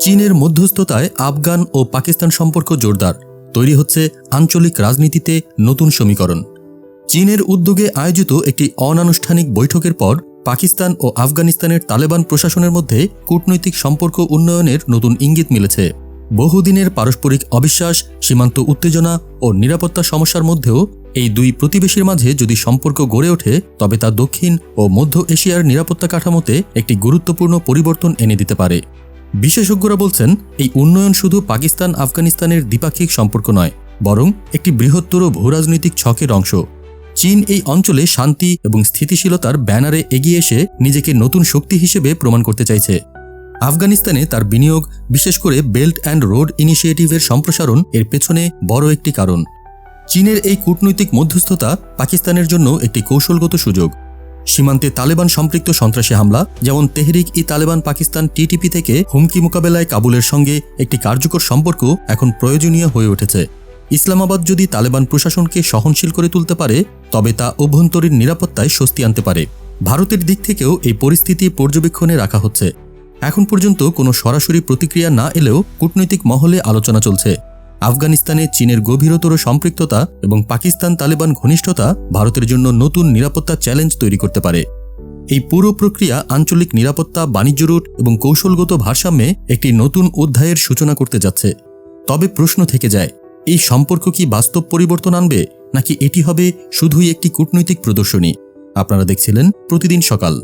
চীনের মধ্যস্থতায় আফগান ও পাকিস্তান সম্পর্ক জোরদার। তৈরি হচ্ছে আঞ্চলিক রাজনীতিতে নতুন সমীকরণ। চীনের উদ্যোগে আয়োজিত একটি অনানুষ্ঠানিক বৈঠকের পর পাকিস্তান ও আফগানিস্তানের তালেবান প্রশাসনের মধ্যে কূটনৈতিক সম্পর্ক উন্নয়নের নতুন ইঙ্গিত মিলেছে। বহুদিনের পারস্পরিক অবিশ্বাস, সীমান্ত উত্তেজনা ও নিরাপত্তা সমস্যার মধ্যেও এই দুই প্রতিবেশীর মাঝে যদি সম্পর্ক গড়ে ওঠে, তবে তা দক্ষিণ ও মধ্য এশিয়ার নিরাপত্তা কাঠামোতে একটি গুরুত্বপূর্ণ পরিবর্তন এনে দিতে পারে। বিশেষজ্ঞরা বলছেন, এই উন্নয়ন শুধু পাকিস্তান, আফগানিস্তানের দ্বিপাক্ষিক সম্পর্ক নয়, বরং একটি বৃহত্তর ভূরাজনৈতিক ছকের অংশ। চীন এই অঞ্চলে শান্তি এবং স্থিতিশীলতার ব্যানারে এগিয়ে এসে নিজেকে নতুন শক্তি হিসেবে প্রমাণ করতে চাইছে। আফগানিস্তানে তার বিনিয়োগ, বিশেষ করে বেল্ট অ্যান্ড রোড ইনিশিয়েটিভের সম্প্রসারণ, এর পেছনে বড় একটি কারণ। চীনের এই কূটনৈতিক মধ্যস্থতা পাকিস্তানের জন্য একটি কৌশলগত সুযোগ। সীমান্তে তালেবান সম্পৃক্ত সন্ত্রাসী হামলা, যেমন তেহরিক ই তালেবান পাকিস্তান টিটিপি থেকে হুমকি মোকাবেলায় কাবুলের সঙ্গে একটি কার্যকর সম্পর্ক এখন প্রয়োজনীয় হয়ে উঠেছে। ইসলামাবাদ যদি তালেবান প্রশাসনকে সহনশীল করে তুলতে পারে, তবে তা অভ্যন্তরীণ নিরাপত্তায় স্বস্তি আনতে পারে। ভারতের দিক থেকেও এই পরিস্থিতি পর্যবেক্ষণে রাখা হচ্ছে। এখন পর্যন্ত কোনো সরাসরি প্রতিক্রিয়া না এলেও কূটনৈতিক মহলে আলোচনা চলছে। আফগানিস্তানে চীনের গভীরতর সম্পৃক্ততা এবং পাকিস্তান তালেবান ঘনিষ্ঠতা ভারতের জন্য নতুন নিরাপত্তা চ্যালেঞ্জ তৈরি করতে পারে। এই পুরো প্রক্রিয়া আঞ্চলিক নিরাপত্তা, বাণিজ্য রুট এবং কৌশলগত ভারসাম্যে একটি নতুন অধ্যায়ের সূচনা করতে যাচ্ছে। তবে প্রশ্ন থেকে যায়, এই সম্পর্ক কি বাস্তব পরিবর্তন আনবে, নাকি এটি হবে শুধুই একটি কূটনৈতিক প্রদর্শনী? আপনারা দেখছিলেন প্রতিদিন সকাল।